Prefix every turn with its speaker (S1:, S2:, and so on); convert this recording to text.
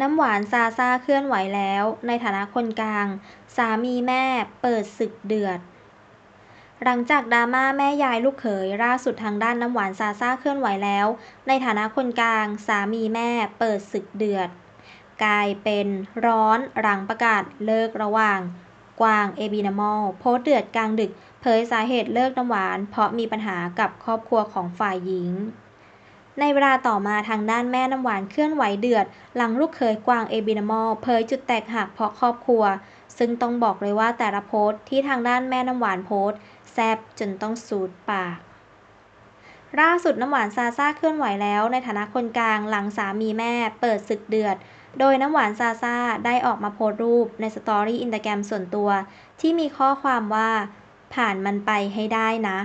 S1: น้ำหวานซาซ่าเคลื่อนไหวแล้ว ในฐานะคนกลาง สามีแม่เปิดศึกเดือด หลังจากดราม่าแม่ยายลูกเขยล่าสุดทางด้านน้ำหวานซาซ่าเคลื่อนไหวแล้ว ในฐานะคนกลาง สามีแม่เปิดศึกเดือด กลายเป็นร้อนหลังประกาศเลิกระหว่าง กวางเอบีนามอลโพสเดือดกลางดึกเผยสาเหตุเลิกน้ำหวาน เพราะมีปัญหากับครอบครัวของฝ่ายหญิง ในเวลาต่อมาทางด้านแม่น้ำหวานเคลื่อนไหวเดือด หลังลูกเขยกวางเอบินามอลเผยจุดแตกหักเพราะครอบครัว ซึ่งต้องบอกเลยว่าแต่ละโพสต์ที่ทางด้านแม่น้ำหวานโพสต์แซบจนต้องสูดปากล่าสุดน้ำหวานซาซาเคลื่อนไหวแล้วในฐานะคนกลางหลังสามีแม่เปิดศึกเดือด โดยน้ำหวานซาซาได้ออกมาโพสต์รูปในสตอรี่อินสตาแกรมส่วนตัว ที่มีข้อความว่า ผ่านมันไปให้ได้นะ